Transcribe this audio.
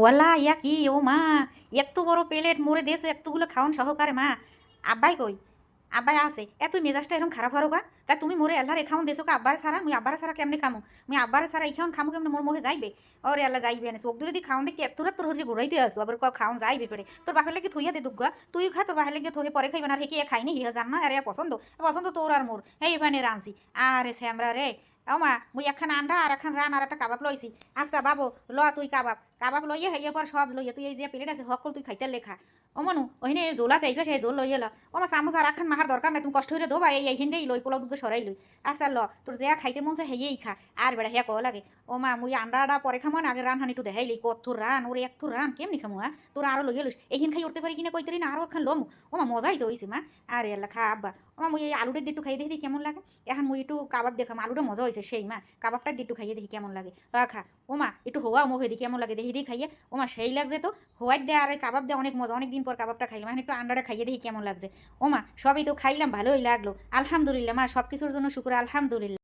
ওয়ালা ইয়া কি ও মা এত বড় প্লেট, মোরে দেশ এতগুলো খাওয়ান সহকারে মা। আব্বাই কই? আব্বাই আছে। এত মেজাজটা এরকম খারাপ হরো গা তা তুমি মোরে এল্লার এখাউন দেশো আব্বার সারা মুই আব্বার সারা কেমনে খামু? মুই আব্বার সারা এখাউন খামু কেমনে? মোর মোহে যাইবে? ওরে আল্লাহ, যাইবে না। দূরে দি খাওন দেখি এত তোর হরি ঘুরাইতে আসো, আবার খাওন যাইবে পেরে তোর বাপের লেগে থইয়া দে দুগা তুই খা, তোর বাপের লেগে থইয়ে পরে খাইবে না। রে কি খাইনি? হিয়া জান না, আরে পছন্দ? পছন্দ তোর আর মোর। এই মানে রানছি আরে শ্যামরা রে মা মুই একখান আন্ডা আর একখান রান আর একটা কাবাব লইছি আচ্ছা বাবু ল তুই কাবাব কাবাব লইয়ে হেয়ে পর সব লইয়ে তুই এই যে প্লেট আছে হকল তুই খাইতে লেখা ও ওইনে জোল আছে এইটা সেই জোল লইয়ে ল ও মা চামচ আর মাহার দরকার নাই, তুমি কষ্ট হইলে দোবা এই এইখান লই পোলাও দুটো সরাই লই আচ্ছা ল তোর যে খাইতে মন চাই হেয়েই খা আর বেড়া হেয়া কো লাগে। ও মা মুই আন্ডা আডা পরে খামো না আগে রান হানি একটু দেখাইলি কত তোর রান ওরে এক তোর রান কেমনি খামু হ্যাঁ তোর আরও লইয়ে লইস এইখান খাই উঠতে পারি কিনা কইতে না আরও একখান লমু। ও মা মজাই তো হইছে মা। আরে আল্লাহ খা আব্বা। মা মুই এই আলুটা দিয়ে একটু খাই দেখি কেমন লাগে? এখন মুই একটু কাবাব দেখাম আলুটা মজা হয়েছে সেই মা। কাবাবটা দিয়ে একটু খাইয়ে দেখি কেমন লাগে? খা। ও মা একটু হওয়া মুখে দেখি কেমন লাগে? দেখি দেখি খাইয়ে। ও মা সেই লাগছে তো হোয়াইট দেয় আর কাবাব দেয় অনেক মজা, অনেক দিন পর কাবাবটা খাইলাম। এখন একটু আন্ডাটা খাইয়ে দেখি কেমন লাগছে। ও মা সবই তো খাইলাম, ভালোই লাগল। আলহামদুলিল্লাহ, মা সব কিছুর জন্য শুক্র, আলহামদুলিল্লাহ।